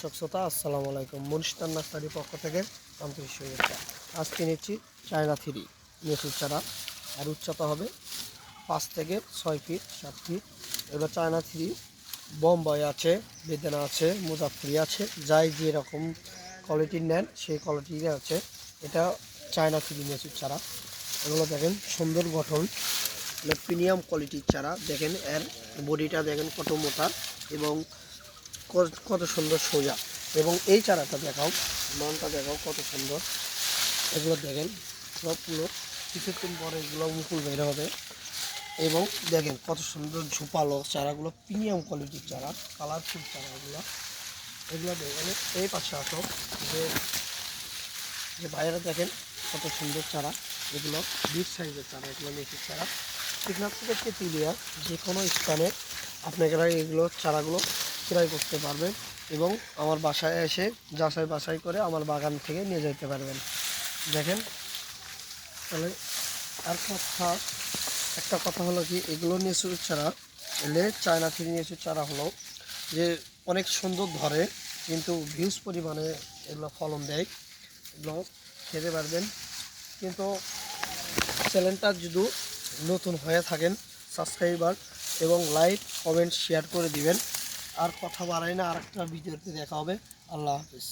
স্বচ্ছতা আসসালামু আলাইকুম। মুনিস্তান নার্সারির পক্ষ থেকে আন্তরিক শুভেচ্ছা। আজকে নিচ্ছি চায়না থ্রি, মেসুর চারা। আর উচ্চতা হবে পাঁচ থেকে ছয় ফিট, সাত ফিট। এগুলো চায়না থ্রি বোম্বাই আছে, বেদানা আছে মুজাফরি আছে। যাই যেরকম কোয়ালিটির নেন, সেই কোয়ালিটির আছে। এটা চায়না থ্রি মেসুর চারা। এগুলো দেখেন, সুন্দর গঠন। প্রিমিয়াম কোয়ালিটির চারা। দেখেন, এর বডিটা দেখেন কত মোটা। এবং কত- সুন্দর সোজা। এবং এই চারাটা দেখাও মানটা দেখাও কত সুন্দর। এগুলো দেখেন সবগুলো কিছুক্ষণ পরে এগুলো মুকুল বের হবে। এবং দেখেন কত সুন্দর ঝোপালো চারাগুলো, প্রিমিয়াম কোয়ালিটির চারা, কালারফুল চারাগুলো। এগুলো এগুলো দেখেন, এই পাশে আসো, যে যে বাইরে দেখেন কত সুন্দর চারা, এগুলো বিগ সাইজের চারা, এগুলো মেথির চারা। সেখান থেকে তেঁতুলিয়া যে কোনো স্থানে আপনারা এগুলো চারাগুলো ক্রয় করতে পারবেন এবং আমার বাসায় এসে যাচাই বাছাই করে আমার বাগান থেকে নিয়ে যেতে পারবেন। দেখেন, তাহলে আর কথা, একটা কথা হলো কি, এগুলো নেচুর চারা এলে চায়না থেকে নেচুর চারা হলো যে অনেক সুন্দর ধরে, কিন্তু ভিউজ পরিমাণে এগুলো ফলন দেয়। এগুলো খেতে পারবেন, কিন্তু চ্যানেলটা যদি নতুন হয়ে থাকেন সাবস্ক্রাইবার এবং লাইক কমেন্ট শেয়ার করে দিবেন। আর কথা বাড়াই না আর একটা ভিডিওতে দেখা হবে। আল্লাহ হাফিজ।